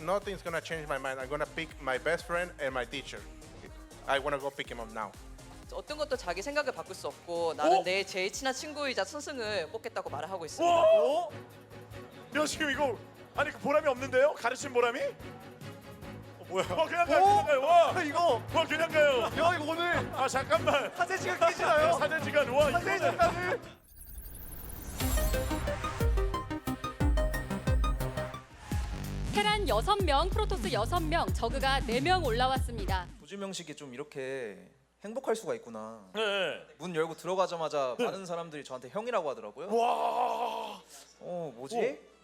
nothing's gonna change my mind. I'm gonna pick my best friend and my teacher. I wanna go pick him up now. 어떤 것도 자기 생각을 바꿀 수 없고 나는 어? 내 제일 친한 친구이자 스승을 뽑겠다고 말을 하고 있습니다. 와! 어? 야 지금 이거 아니 그 보람이 없는데요? 가르친 보람이? 어, 뭐야? 와 그냥 가요 그냥 가요 와! 이거 와 그냥 가요 야 이거 오늘 아 잠깐만 사진 시간 끼시나요? 사진 시간 와 사진 이거는 시간을 테란 6명, 프로토스 6명, 저그가 4명 올라왔습니다. 조지명식이 좀 이렇게 행복할 수가 있구나. 네. 문 열고 들어가자마자 많은 사람들이 저한테 형이라고 하더라고요. 와 어 뭐지?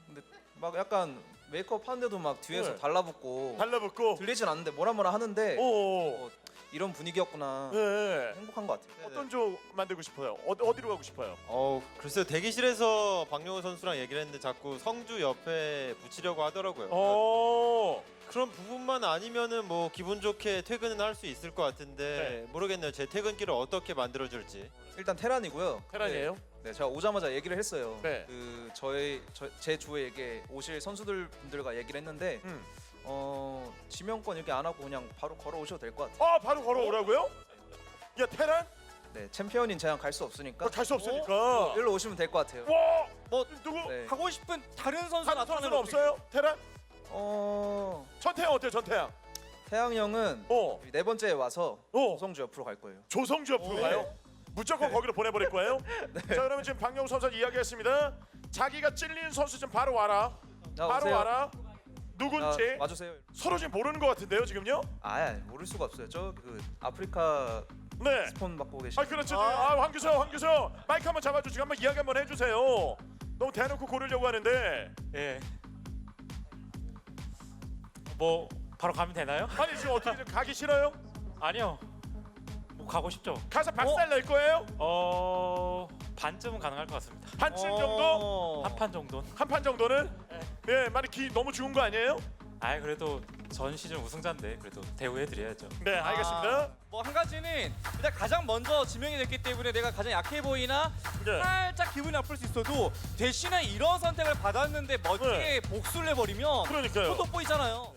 근데 막 약간 메이크업 하는데도 막 뒤에서 네. 달라붙고 달라붙고 들리진 않는데 뭐라 뭐라 하는데 오 어, 이런 분위기였구나. 네. 행복한 것 같아요. 어떤 조 만들고 싶어요? 어, 어디로 가고 싶어요? 어 글쎄요 대기실에서 박용호 선수랑 얘기를 했는데 자꾸 성주 옆에 붙이려고 하더라고요. 오 그런 부분만 아니면은 뭐 기분 좋게 퇴근은 할 수 있을 것 같은데 모르겠네요. 제 퇴근길을 어떻게 만들어줄지. 일단 테란이고요. 테란이에요? 네, 네, 제가 오자마자 얘기를 했어요. 네. 그 저희 저, 제 조에게 오실 선수들 분들과 얘기를 했는데 음. 어 지명권 이렇게 안 하고 그냥 바로 걸어 오셔도 될 것 같아요. 아 바로 걸어오라고요? 야 테란? 네, 챔피언인 제가 갈수 없으니까 갈 수 없으니까 일로 오시면 될 것 같아요. 와! 뭐 누구? 네. 하고 싶은 다른 선수 다른 선수는 없어요? 테란? 어 전태양 어때요 전태양? 태양 형은 어. 네 번째에 와서 어. 조성주 옆으로 갈 거예요. 조성주 옆으로 가요? 무조건 거기로 보내버릴 거예요? 자 그러면 지금 박영우 선수 이야기했습니다. 자기가 찔린 선수 좀 바로 와라. 자, 바로 오세요. 와라. 누군지 아, 와주세요. 서로 지금 모르는 것 같은데요 지금요? 아 모를 수가 없어요. 저 그 아프리카 네. 스폰 받고 계신. 아 그렇죠. 아, 황규서 황규서 마이크 한번 잡아주시고 한번 이야기 한번 해주세요. 너무 대놓고 고르려고 하는데 예. 뭐 바로 가면 되나요? 아니 지금 어떻게 좀 가기 싫어요? 아니요. 뭐 가고 싶죠. 가서 박살 낼 거예요? 어 반쯤은 가능할 것 같습니다. 한층 정도? 한 판 정도는. 한판 정도는? 예, 많이 기 너무 죽은 거 아니에요? 아 그래도 전 시즌 우승자인데 그래도 대우해 드려야죠. 네, 알겠습니다. 뭐 한 가지는 일단 가장 먼저 지명이 됐기 때문에 내가 가장 약해 보이나 네. 살짝 기분이 나쁠 수 있어도 대신에 이런 선택을 받았는데 멋지게 네. 복수를 해버리면 그러니까요. 소속 보이잖아요.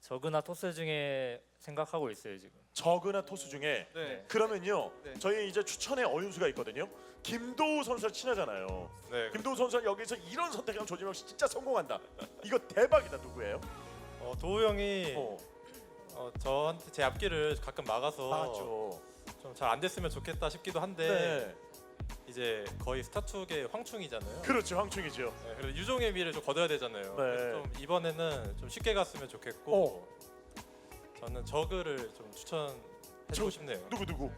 저그나 토스 중에 생각하고 있어요 지금. 저그나 토스 중에 네. 그러면요. 네. 저희 이제 추천의 어윤수가 있거든요. 김도우 선수랑 친하잖아요. 네. 김도우 선수가 여기서 이런 선택하면 조지명 씨 진짜 성공한다. 이거 대박이다. 누구예요? 어, 도우 형이 어, 어, 저한테 제 앞길을 가끔 막아서 맞죠. 좀 잘 안 됐으면 좋겠다 싶기도 한데 네. 이제 거의 스타투의 황충이잖아요. 그렇죠. 황충이죠. 네, 그래서 유종의 미를 좀 거둬야 되잖아요. 네. 그래서 좀 이번에는 좀 쉽게 갔으면 좋겠고 저는 저그를 좀 추천해주고 저- 싶네요. 누구 누구?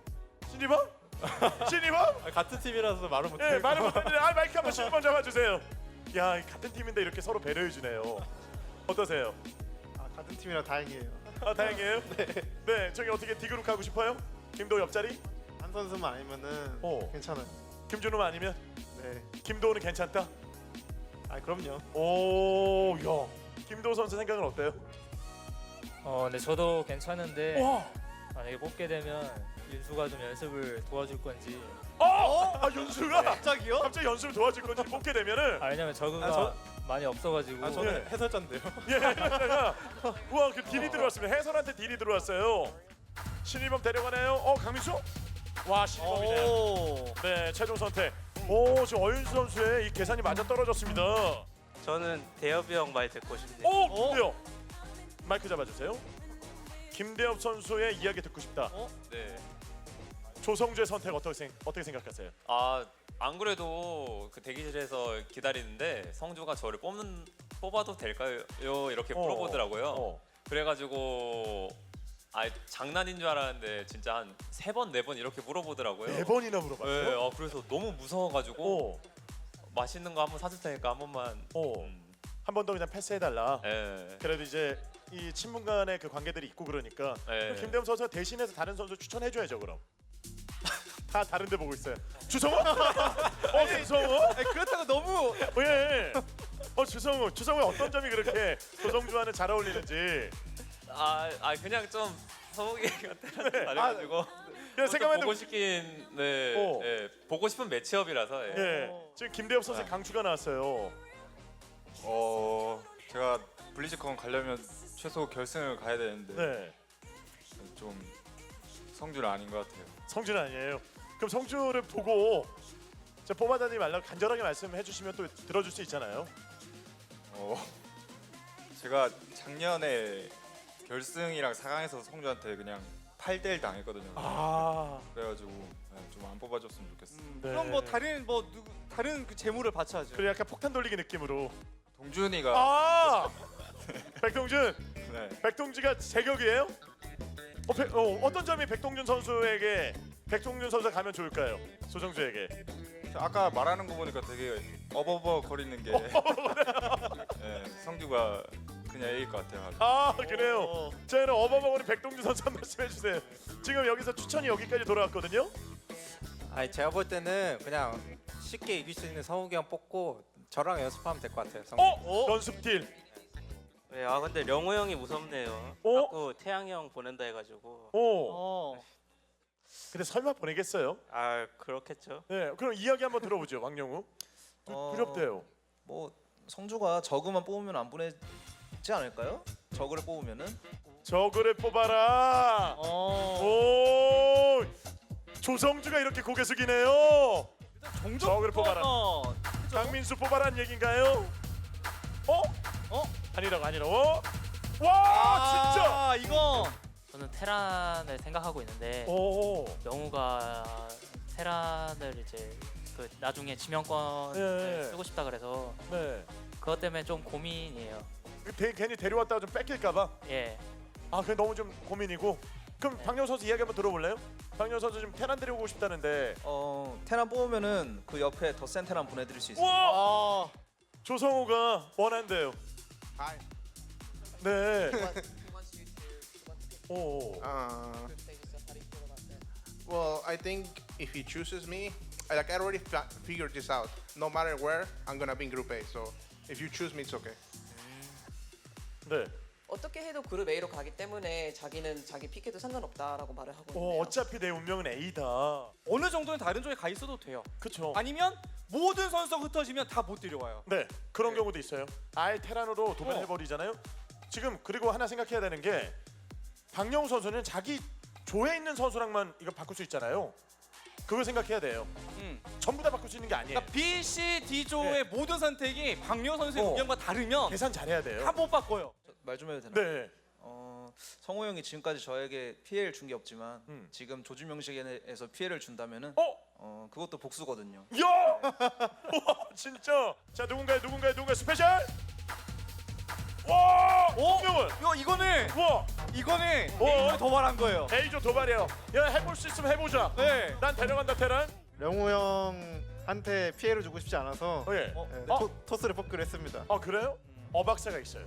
신이범? 신이범? 아, 같은 팀이라서 말을 못해요. 예, 말을 못했는데 아 마이크 한번 신이범 잡아주세요. 야, 같은 팀인데 이렇게 서로 배려해 주네요. 어떠세요? 아, 같은 팀이라 다행이에요. 아 다행이에요. 네. 저기 어떻게 D그룹 가고 싶어요? 김도우 옆자리? 한 선수만 아니면은 어. 괜찮아요. 김준호 아니면 네. 김도우는 괜찮다. 아 그럼요. 오, 야. 김도우 선수 생각은 어때요? 어, 네 저도 괜찮은데 와, 만약에 뽑게 되면 윤수가 좀 연습을 도와줄 건지 어? 아 윤수가 갑자기요? 갑자기 연습을 도와줄 건지 뽑게 되면은 아 왜냐면 저그가 아, 저- 많이 없어가지고 아 저는 예. 해설자인데요. 예, 우와 그 딜이 들어왔습니다. 해설한테 딜이 들어왔어요. 신일범 데려가나요? 어 강민수? 와 신일범이네. 오. 네 최종 선택. 오 지금 어윤수 선수의 이 계산이 맞아 떨어졌습니다. 저는 대엽이 형 말 듣고 싶네요. 오 김대엽 마이크 잡아주세요. 김대엽 선수의 이야기 듣고 싶다. 네. 조성주의 선택 어떻게 생 어떻게 생각하세요? 아, 안 그래도 그 대기실에서 기다리는데 성주가 저를 뽑는 뽑아도 될까요? 이렇게 어, 물어보더라고요. 어. 그래가지고 아 장난인 줄 알았는데 진짜 한 세 번 네 번 이렇게 물어보더라고요. 네 번이나 네, 물어봤어요. 어, 그래서 너무 무서워가지고 오, 맛있는 거 한번 사줄 테니까 한 번만. 오. 음, 한 번 더 그냥 패스해달라. 예. 그래도 이제 이 친분 간의 그 관계들이 있고 그러니까 네. 그럼 김대엽 선수가 대신해서 다른 선수 추천해줘야죠 그럼. 다 다른데 보고 있어요. 주성호? 어 주성호? 아니, 그렇다고 너무 예. 어 주성호, 주성호의 어떤 점이 그렇게 조성주와는 잘 어울리는지. 아, 아 그냥 좀 성욱이가 때려서 잘해가지고 그냥 좀 생각만 보고 해도 싶긴 네, 오. 예, 보고 싶은 매치업이라서 예. 예. 지금 김대엽 선수 의 강추가 나왔어요. 어 제가 블리즈컨 가려면 최소 결승을 가야 되는데 네. 좀 성줄 아닌 것 같아요. 성준 아니에요. 그럼 성준을 보고 자 포마다님 말라 간절하게 말씀해 주시면 또 들어줄 수 있잖아요. 어, 제가 작년에 결승이랑 4강에서 성주한테 그냥 8대1 당했거든요. 아, 그래가지고 좀 안 뽑아줬으면 좋겠어요. 네. 그럼 뭐 바치는 뭐 누구 다른 그 재물을 바쳐야죠. 그래 약간 폭탄 돌리기 느낌으로. 동준이가 아, 백동준, 네. 백동지가 제격이에요? 어, 백, 어, 어떤 점이 백동준 선수에게 백동준 선수가 가면 좋을까요? 소정주에게. 아까 말하는 거 보니까 되게 어버버 거리는 게 네, 성주가 그냥 A일 것 같아요. 아 그래요. 자 그럼 어마어마한 백동준 선수 한 말씀 해주세요. 지금 여기서 추천이 여기까지 돌아왔거든요. 아니 제가 볼 때는 그냥 쉽게 이길 수 있는 성욱이 형 뽑고 저랑 연습하면 될 것 같아요. 성욱이. 어? 연습 딜. 네, 아 근데 령호 형이 무섭네요. 어? 자꾸 태양이 형 보낸다 해가지고. 오. 어. 근데 설마 보내겠어요? 아 그렇겠죠. 네. 그럼 이야기 한번 들어보죠, 왕영우. 두, 어, 두렵대요. 뭐 성주가 저그만 뽑으면 안 보내지 않을까요? 저그를 뽑으면은 저그를 뽑아라. 어. 오. 조성주가 이렇게 고개 숙이네요. 종종 저그를 뽑아라. 어. 장민수 뽑아라는 얘긴가요? 어? 어? 아니라고 아니라고? 와 진짜. 아 이거 저는 테란을 생각하고 있는데 오. 명우가 테란을 이제 그 나중에 지명권 예, 예. 쓰고 싶다 그래서 네. 그것 때문에 좀 고민이에요. 대, 괜히 데려왔다가 좀 뺏길까봐. 예. 아, 그게 너무 좀 고민이고. 그럼 박영 선수 이야기 한번 들어볼래요? 박영 선수 좀 테란 데려오고 싶다는데. 어 테란 뽑으면은 그 옆에 더 센 테란 보내드릴 수 있어요. 와! 조성우가 원한대요. Hi. 네. 오. Uh, well, I think if he chooses me, I, like I already fa- figured this out. No matter where, I'm gonna be in Group A. So if you choose me, it's okay. 네. 어떻게 해도 그룹 A로 가기 때문에 자기는 자기 픽해도 상관없다라고 말을 하고 어, 있네요. 어차피 내 운명은 A다. 어느 정도는 다른 쪽에 가 있어도 돼요. 그쵸. 아니면 모든 선수가 흩어지면 다 못 데려와요. 네. 그런 경우도 있어요. 아예 테란으로 도배해버리잖아요. 지금 그리고 하나 생각해야 되는 게 박영우 선수는 자기 조에 있는 선수랑만 이거 바꿀 수 있잖아요. 그걸 생각해야 돼요. 음. 전부 다 바꿀 수 있는 게 아니에요. 그러니까 B, C, D 조의 모든 선택이 박려 선수의 어. 의견과 다르면 계산 잘해야 돼요. 다 못 바꿔요. 말 좀 해도 되나? 네. 어 성호 형이 지금까지 저에게 피해를 준 게 없지만 음. 지금 조준명식에서 피해를 준다면은 어? 어 그것도 복수거든요. 야! 와, 진짜. 자, 누군가요? 누군가요? 누군가요? 스페셜? 와! 어? 명은 이거 이거는 와! 이거는 어? A조 도발한 거예요. A조 도발이에요. 야, 해볼 수 있으면 해보자. 네. 난 데려간다, 테란. 영우 형한테 피해를 주고 싶지 않아서 어, 예. 네, 어? 토, 토스를 뽑기로 했습니다. 아, 그래요? 어박사가 있어요.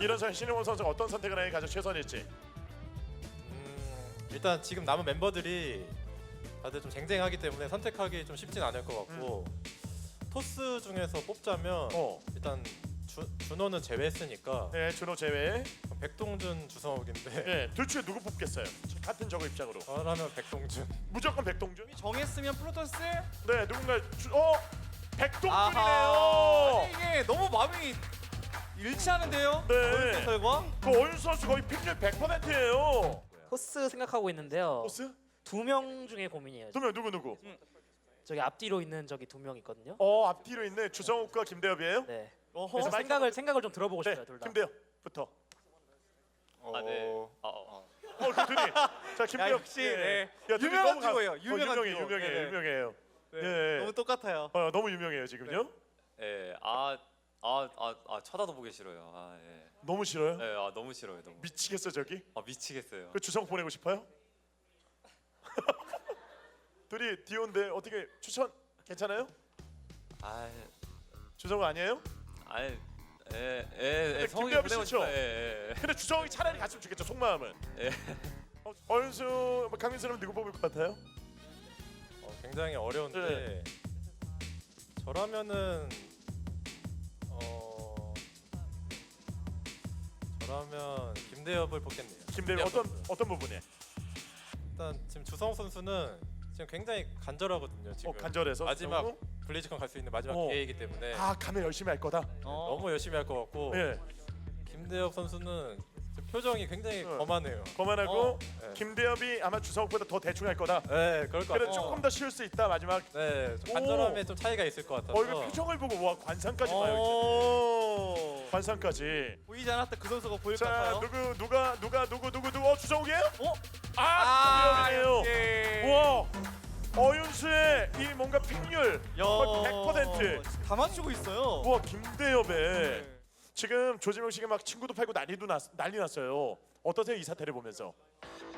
이런 선수 신흥원 선수가 어떤 선택을 하는 게 가장 최선일지. 음, 일단 지금 남은 멤버들이 다들 좀 쟁쟁하기 때문에 선택하기 좀 쉽진 않을 것 같고 토스 중에서 뽑자면 어. 일단 주, 준호는 제외했으니까 네, 준호 제외. 백동준 주성욱인데 네, 둘 중에 누구 뽑겠어요? 같은 저거 입장으로. 저라면 백동준 무조건 백동준. 정했으면 플루토스. 네, 누군가 주, 어? 백동준이네요. 아하. 이게 너무 마음이 일치하는데요. 네. 결과? 그 어윤 선수 거의 픽률 100%예요. 토스 생각하고 있는데요. 토스? 두 명 중에 고민이에요. 두명 누구 누구? 저기 앞뒤로 있는 저기 두 명 있거든요. 어 앞뒤로 있네 주성욱과 김대엽이에요. 네. 어허. 그래서 마이크 생각을 생각을 좀 들어보고 네, 싶어요, 둘 다. 김대엽부터. 아 네. 어, 아, 어. 어, 그 둘이. 자, 김대엽. 역시, 네. 야, 둘이 유명한 너무 가- 듀오예요. 어, 유명한 유명해, 듀오. 유명해, 네. 유명해요. 네. 예. 너무 똑같아요. 어, 너무 유명해요 지금요. 예. 아, 아, 아, 아 쳐다도 보기 싫어요. 아, 예. 너무 싫어요. 예, 아 너무 싫어요. 너무. 미치겠어 저기. 아 미치겠어요. 그 주성 보내고 싶어요? 둘이 디오인데 어떻게 추천 괜찮아요? 아, 주성 아니에요? 아니, 예, 예, 예. 성이 김대엽 보내고 씨죠? 싶어요. 예, 예. 근데 주성이 차라리 갔으면 좋겠죠 속마음은. 예. 어, 어윤수, 뭐 강민수는 누구 뽑을 것 같아요? 어, 굉장히 어려운데 네. 저라면은 어 저라면 김대엽을 뽑겠네요. 김대엽 어떤 어떤 부분에? 일단 지금 주성 선수는 지금 굉장히 간절하거든요. 지금 어, 간절해서 마지막? 블리즈컨 갈 수 있는 마지막 어. 기회이기 때문에 아 가면 열심히 할 거다. 어. 너무 열심히 할 것 같고 예. 김대엽 선수는 표정이 굉장히 어. 거만해요. 거만하고 어, 네. 김대엽이 아마 주성욱보다 더 대충 할 거다. 네, 그럴 것 그래 같아요. 조금 더 쉬울 수 있다 마지막. 네, 좀 오. 간절함에 좀 차이가 있을 것 같아서. 어 이거 표정을 보고 와 관상까지 어. 봐요. 오. 이제. 관상까지. 보이지 않았던 그 선수가 보일 것 자 같아요. 누구 누가 누가 누구 누구 누구 어 주성욱이에요? 어? 아, 김대엽이네요. 예. 와 어윤수의 이 뭔가 픽률 거의 100%. 다 맞추고 있어요. 와 김대엽의 네. 지금 조지명 씨가 막 친구도 팔고 난리도 났, 난리 났어요. 어떠세요 이 사태를 보면서?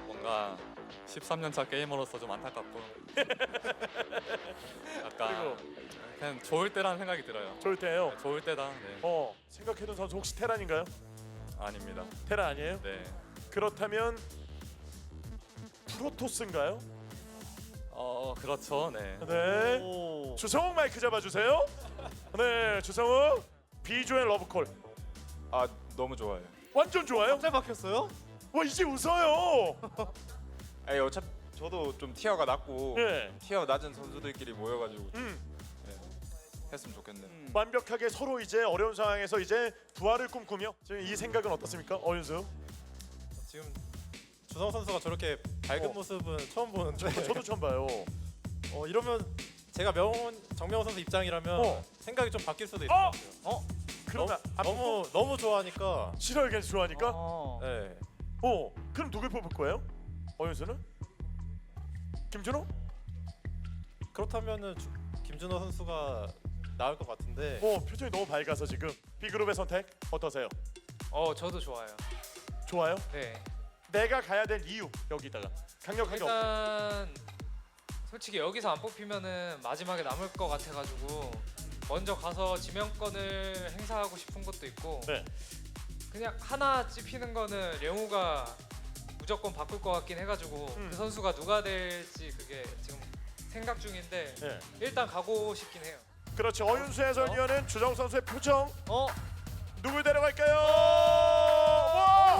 뭔가 13년 차 게이머로서 좀 안타깝고 약간 그냥 좋을 때라는 생각이 들어요. 좋을 때요. 좋을 때다. 네. 어 생각해둔 선수 혹시 테란인가요? 아닙니다. 테란 아니에요? 네. 그렇다면 프로토스인가요? 어 그렇죠. 네. 네. 오. 주성욱 마이크 잡아주세요. 네, 주성욱 비주얼 러브콜 아 너무 좋아요. 완전 좋아요. 갑자기 바뀌었어요? 와 이제 웃어요. 아니 어차피 저도 좀 티어가 낮고 네. 티어 낮은 선수들끼리 모여가지고 음, 했으면 좋겠네요. 완벽하게 서로 이제 어려운 상황에서 이제 부활을 꿈꾸며 지금 이 생각은 어떻습니까, 어윤수? 지금 주성 선수가 저렇게 밝은 어. 모습은 처음 보는데 저도 처음 봐요. 어, 이러면 제가 명훈 정명훈 선수 입장이라면 어. 생각이 좀 바뀔 수도 있을 어? 것 같아요. 어? 그러면 아, 너무 너무 좋아하니까. 싫어요, 괜히 좋아하니까. 어. 네. 어, 그럼 누굴 뽑을 거예요? 어윤수는? 김준호? 그렇다면은 주- 김준호 선수가 나을 것 같은데. 어, 표정이 너무 밝아서 지금 B그룹의 선택 어떠세요? 어 저도 좋아요. 좋아요? 네. 내가 가야 될 이유 여기다가 강력하게 없- 일단 솔직히 여기서 안 뽑히면은 마지막에 남을 것 같아가지고 먼저 가서 지명권을 행사하고 싶은 것도 있고 네. 그냥 하나 찝히는 거는 영우가 무조건 바꿀 것 같긴 해가지고 음. 그 선수가 누가 될지 그게 지금 생각 중인데 네. 일단 가고 싶긴 해요. 그렇죠. 어윤수 해설위원은 주정 선수의 표정 어? 누굴 데려갈까요? 와!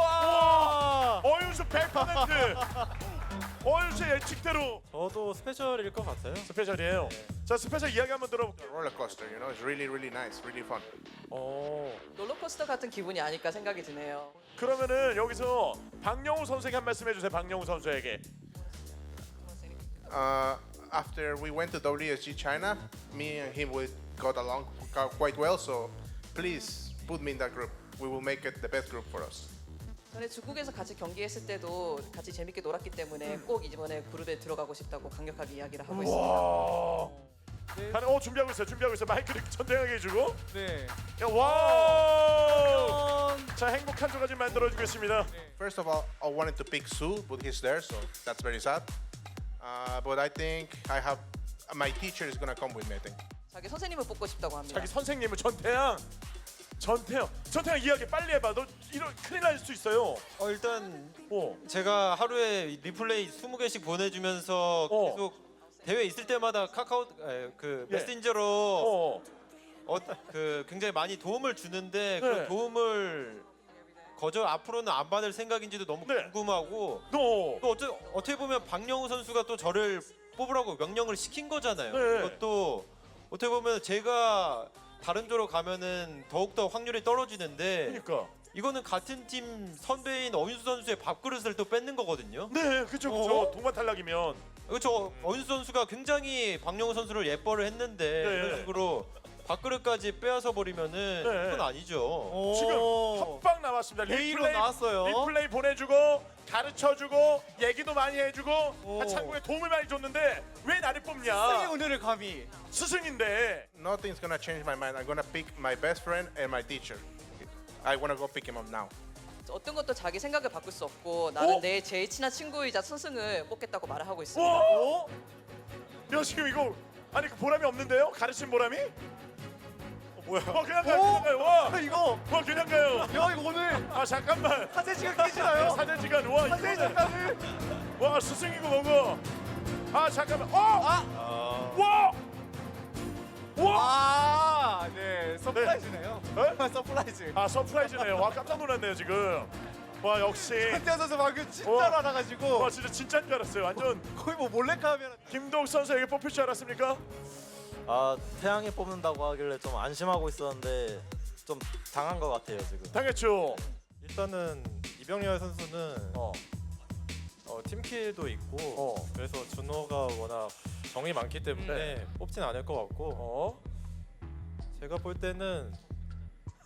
와! 어윤수 100%. 어윤수 예측대로 저도 스페셜일 것 같아요. 스페셜이에요. 자 스페셜 이야기 한번 들어볼게요. Roller coaster, you know, it's really, really nice, really fun. 어 롤러코스터 같은 기분이 아닐까 생각이 드네요. 그러면은 여기서 박영우 선수에게 한 말씀 해주세요. 박영우 선수에게. Uh, after we went to WSG China, me and him we got along quite well. So please put me in that group. We will make it the best group for us. 전에 중국에서 같이 경기했을 때도 같이 재밌게 놀았기 때문에 꼭 이번에 그룹에 들어가고 싶다고 강력하게 이야기를 하고 있습니다. 와. 다른 어 준비하고 있어요. 준비하고 있어요. 마이크를 전대하게 해주고. 네. 야, 와. 자 행복한 조가 좀 만들어주겠습니다. First of all, I wanted to pick Sue, but he's there, so that's very sad. Uh, but I think I have my teacher is gonna come with me. I think. 자기 선생님을 뽑고 싶다고 합니다. 자기 선생님은 전태양. 전태양. 전태양 이야기 빨리 해봐. 너 이런 큰일 날 수 있어요. 어 일단 어. 제가 하루에 리플레이 20개씩 보내주면서 어. 계속 대회 있을 때마다 카카오 에, 그 예. 메신저로 어. 어, 그 굉장히 많이 도움을 주는데 네. 그 도움을 거절 앞으로는 안 받을 생각인지도 너무 네. 궁금하고 너. 또 어째, 어떻게 보면 박영우 선수가 또 저를 뽑으라고 명령을 시킨 거잖아요. 네. 그것도 어떻게 보면 제가 다른 조로 가면은 더욱더 확률이 떨어지는데 그러니까. 이거는 같은 팀 선배인 어윤수 선수의 밥그릇을 또 뺏는 거거든요. 네, 그렇죠, 그렇죠. 어? 동반 탈락이면. 그렇죠. 어윤수 선수가 굉장히 박영우 선수를 예뻐를 했는데 네. 이런 식으로 밥그릇까지 빼앗아 버리면은 네. 그건 아니죠. 지금 합방 나왔습니다. A로 리플레이 나왔어요. 리플레이 보내주고 가르쳐주고 얘기도 많이 해주고 오. 한 창구에 도움을 많이 줬는데 왜 나를 선생님 뽑냐? 오늘을 감히. 스승인데 Nothing's gonna change my mind. I'm gonna pick my best friend and my teacher. I wanna go pick him up now. 어떤 것도 자기 생각을 바꿀 수 없고 나는 어? 내 제일 친한 친구이자 스승을 뽑겠다고 말을 하고 있습니다. 와! 야 지금 이거 아니 그 보람이 없는데요? 가르친 보람이? 어, 뭐야? 어 그냥 가요. 그냥 가요. 와, 아, 이거. 와 그냥 가요. 야 이거 오늘 아 잠깐만. 사진 시간 깨지나요? 사진 시간 와 이거는 시간을. 와 스승이고 뭐고. 아 잠깐만. 어! 와! 와! 아, 네. 서프라이즈네요. 네? 서프라이즈. 아 서프라이즈네요. 와 깜짝 놀랐네요 지금. 와 역시. 한태현 선수 방금 진짜로 와. 알아가지고 와 진짜 진짜인 줄 알았어요. 완전 거의 뭐 몰래카메라. 김동 선수에게 뽑힐 줄 알았습니까? 아 태양이 뽑는다고 하길래 좀 안심하고 있었는데 좀 당한 것 같아요 지금. 당했죠. 일단은 이병렬 선수는 어. 어, 팀킬도 있고 어. 그래서 준호가 워낙 정이 많기 때문에 뽑진 않을 것 같고 어. 제가 볼 때는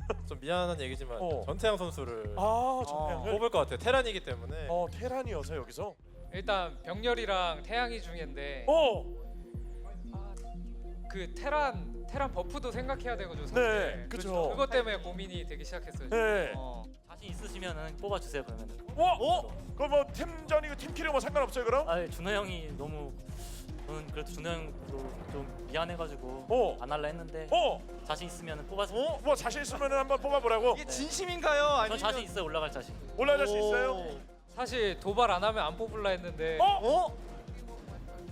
좀 미안한 얘기지만 어. 전태양 선수를 아, 정말. 뽑을 것 같아요. 테란이기 때문에 어, 테란이어서 여기서. 일단 병렬이랑 태양이 중인데 어. 그 테란 테란 버프도 생각해야 되거든요. 네, 사실. 그쵸. 그것 때문에 고민이 되기 시작했어요. 네. 어, 자신 있으시면은 뽑아주세요 그러면. 어? 어? 그럼 뭐 팀전이고 팀킬이고 뭐 상관없어요 그럼? 아 준호 형이 너무 저는 그래도 준호 형도 좀 미안해가지고 어. 안 할라 했는데 어? 자신 있으면 뽑아서. 어? 뭐 자신 있으면 한번 뽑아보라고? 이게 진심인가요? 전 아니면 자신 있어요 올라갈 자신. 올라갈 수 있어요? 사실 도발 안 하면 안 뽑을라 했는데 어? 어?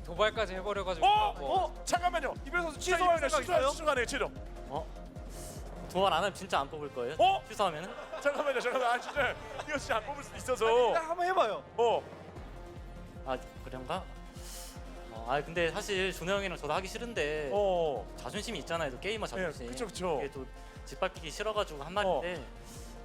도발까지 해버려가지고 어? 뭐 어? 잠깐만요. 이별 선수 생각 취소하네요. 있어요? 취소하네요. 취소. 도발 안 하면 진짜 안 뽑을 거예요. 어? 취소하면은? 잠깐만요. 잠깐만. 아 진짜 이거 진짜 안 뽑을 수도 있어서. 일단 한번 해봐요. 어. 아 그런가? 어, 아 근데 사실 준호 형이랑 저도 하기 싫은데 어. 자존심이 있잖아요. 또 게이머 예, 자존심. 그쵸 그쵸. 이게 또 짓밟히기 싫어가지고 한 말인데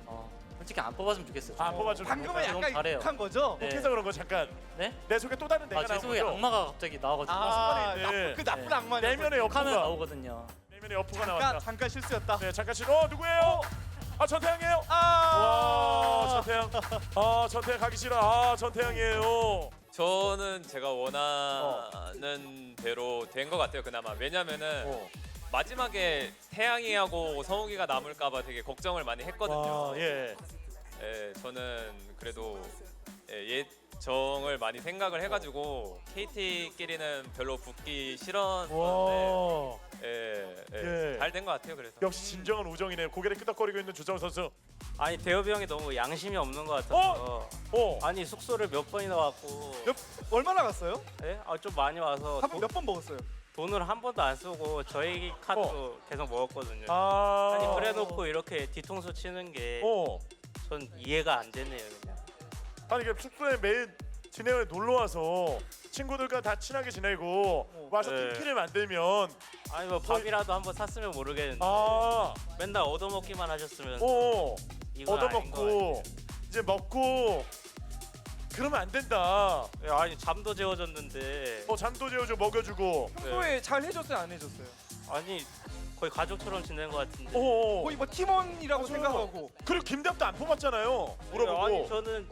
어, 솔직히 안 뽑아주면 좋겠어요. 아, 뽑아주면 방금은 너무 약간 잘해요. 욕한 거죠? 네. 해서 그런 거 잠깐. 네? 내 속에 또 다른 내가 아, 제 나온 속에 거죠. 악마가 갑자기 나와가지고 아, 순간에 나쁜, 있네. 그 나쁜 네. 악마. 내면의 여포가. 나오거든요. 내면의 여포가 잠깐 나왔다. 잠깐 실수였다. 네 잠깐 실. 어 누구예요? 아 전태양이에요. 와 아. 전태양. 아 전태양 가기 싫어. 아 전태양이에요. 저는 제가 원하는 대로 된 것 같아요. 그나마 왜냐면은 어. 마지막에 태양이하고 성욱이가 남을까봐 되게 걱정을 많이 했거든요. 와, 예. 예, 저는 그래도 예, 예정을 많이 생각을 해가지고 KT끼리는 별로 붙기 싫었는데 와. 예, 예. 예, 잘 된 것 같아요. 그래서 역시 진정한 우정이네요. 고개를 끄덕거리고 있는 주정 선수. 아니 대엽이 형이 너무 양심이 없는 것 같아서 어. 아니 숙소를 몇 번이나 왔고 몇 얼마나 갔어요? 예? 아, 좀 많이 와서 한번몇번 먹었어요? 돈을 한 번도 안 쓰고 저희 카드로 계속 먹었거든요 아. 아니 그래놓고 이렇게 뒤통수 치는 게 전 어. 이해가 안 되네요 그냥 아니 그 숙소에 매일 진해에 놀러 와서 친구들과 다 친하게 지내고 와서 네. 팀키를 만들면 아니 뭐 밥이라도 한번 샀으면 모르겠는데 아. 맨날 얻어먹기만 하셨으면 어. 이건 아닌 것 얻어먹고 이제 먹고 그러면 안 된다. 같아요. 예, 아니 잠도 재워줬는데 어 잠도 재워줘 먹여주고. 평소에 잘 해줬어요 안 해줬어요? 아니 거의 가족처럼 지낸 것 같은데 어. 거의 뭐 팀원이라고 맞아요. 생각하고 그리고 김대엽도 안 뽑았잖아요. 물어보고. 아니 저는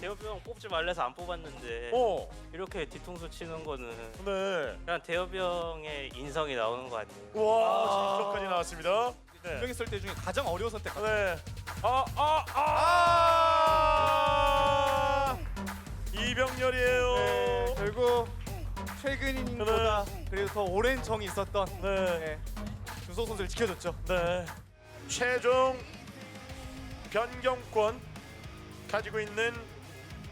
대엽이 형 뽑지 말래서 안 뽑았는데 어. 이렇게 뒤통수 치는 거는 네. 그냥 대엽이 형의 인성이 나오는 것 같아요 와 진짜까지 나왔습니다. 네. 유명했을 때 중에 가장 어려운 선택. 네. 아, 아, 아! 이병렬이에요. 네, 결국 최근인보다 그래도 더 오랜 정이 있었던 네. 네, 주소 선수를 지켜줬죠. 네. 최종 변경권 가지고 있는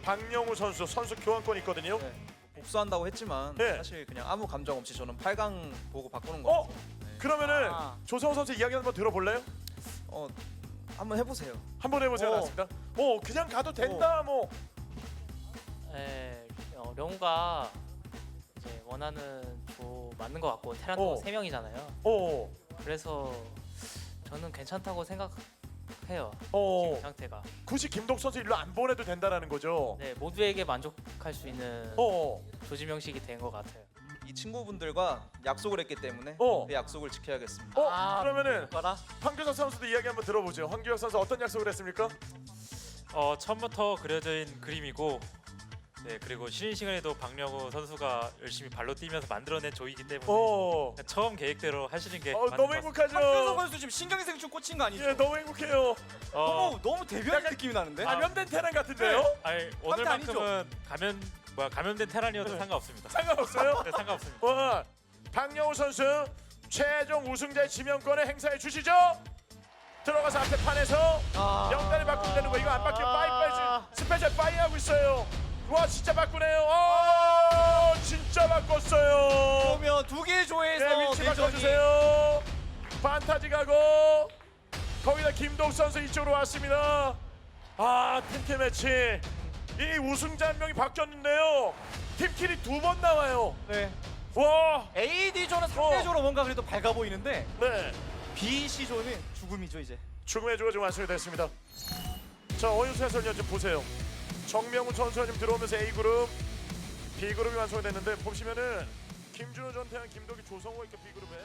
박영우 선수 선수 교환권 있거든요. 네. 복수한다고 했지만 네. 사실 그냥 아무 감정 없이 저는 8강 보고 바꾸는 거. 어? 그러면은 아. 조성호 선수 이야기 한번 들어볼래요? 어, 한번 해보세요. 한번 해보세요. 어. 나왔습니다. 어, 그냥 가도 된다. 뭐. 네, 어, 명우가 이제 원하는 조 맞는 것 같고 테란도 어. 세 명이잖아요. 어. 그래서 저는 괜찮다고 생각해요. 어. 지금 상태가. 굳이 김독 선수 일로 안 보내도 된다라는 거죠. 네, 모두에게 만족할 수 있는 어. 조직 명식이 된 것 같아요. 이 친구분들과 약속을 했기 때문에 어. 그 약속을 지켜야겠습니다. 어, 아, 그러면은 봐라. 황규석 선수도 이야기 한번 들어보죠. 황규석 선수 어떤 약속을 했습니까? 어 처음부터 그려져 있는 그림이고 네 그리고 쉬는 시간에도 박명호 선수가 열심히 발로 뛰면서 만들어낸 조이기 때문에 어. 그냥 처음 계획대로 하시는 게 어, 맞는 너무 것 행복하죠. 박효석 선수 지금 신경생충 꽂힌 거 아니죠? 예, 너무 행복해요. 어, 너무 너무 데뷔한 느낌이 나는데. 감염된 테란 같은데요? 아니 오늘만큼은 감염 뭐야 감염된 테란이어도 상관없습니다. 상관없어요? 네 상관없습니다. 와, 박영우 선수 최종 우승자의 지명권을 행사해 주시죠. 들어가서 앞에 판에서 아. 영단을 바꾸면 되는 거 이거 안 바뀌면 빠이빠이 스페셜 빠이 하고 있어요. 와 진짜 바꾸네요. 아 진짜 바꿨어요. 그러면 두 개의 조에서 네, 위치 바꿔주세요. 판타지 가고 거기다 김동 선수 이쪽으로 왔습니다. 아 팀킬 매치 이 우승자 한 명이 바뀌었는데요. 팀킬이 두 번 나와요. 네. 와, AD 조는 상대적으로 뭔가 그래도 밝아 보이는데 네. B C 조는 죽음이죠 이제. 죽음의 조가 지금 완성이 됐습니다. 자 어윤수 해설위원 좀 보세요. 정명훈 지금 들어오면서 A 그룹, B 그룹이 완성이 됐는데 보시면은 김준호, 전태양, 김도기, 조성호 이렇게 B 그룹에